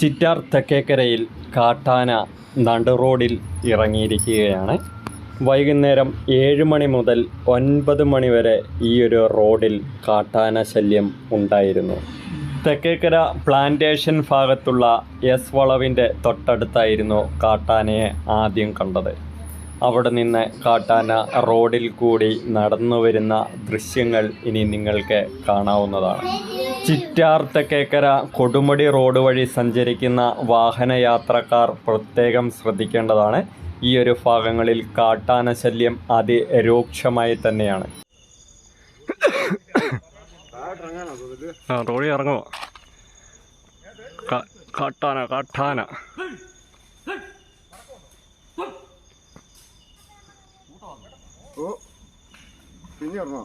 ചിറ്റാർ തെക്കേക്കരയിൽ കാട്ടാന നടു റോഡിൽ ഇറങ്ങിയിരിക്കുകയാണ്. വൈകുന്നേരം ഏഴ് മണി മുതൽ ഒൻപത് മണി വരെ ഈ ഒരു റോഡിൽ കാട്ടാന ശല്യം ഉണ്ടായിരുന്നു. തെക്കേക്കര പ്ലാന്റേഷൻ ഭാഗത്തുള്ള എസ് വളവിന്റെ തൊട്ടടുത്തായിരുന്നു കാട്ടാനയെ ആദ്യം കണ്ടത്. അവിടെ നിന്ന് കാട്ടാന റോഡിൽ കൂടി നടന്നു വരുന്ന ദൃശ്യങ്ങൾ ഇനി നിങ്ങൾക്ക് കാണാവുന്നതാണ്. ചിറ്റാർ തെക്കേക്കര കൊടുമുടി റോഡ് വഴി സഞ്ചരിക്കുന്ന വാഹനയാത്രക്കാർ പ്രത്യേകം ശ്രദ്ധിക്കേണ്ടതാണ്. ഈ ഒരു ഭാഗങ്ങളിൽ കാട്ടാന ശല്യം അതിരൂക്ഷമായി തന്നെയാണ്. റോഡിൽ ഇറങ്ങുമോ കാട്ടാന കാട്ടാന. ഓ പിന്നെ പറഞ്ഞോ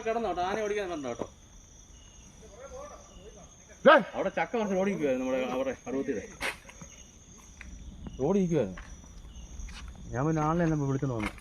കിടന്നോട്ടോ ആന ഓടിക്കാൻ അവിടെ ചക്ക കുറച്ച് നമ്മുടെ അറുപത്തിയുടെ. ഞാൻ പിന്നെ ആളിനെ എന്നെ തോന്നുന്നു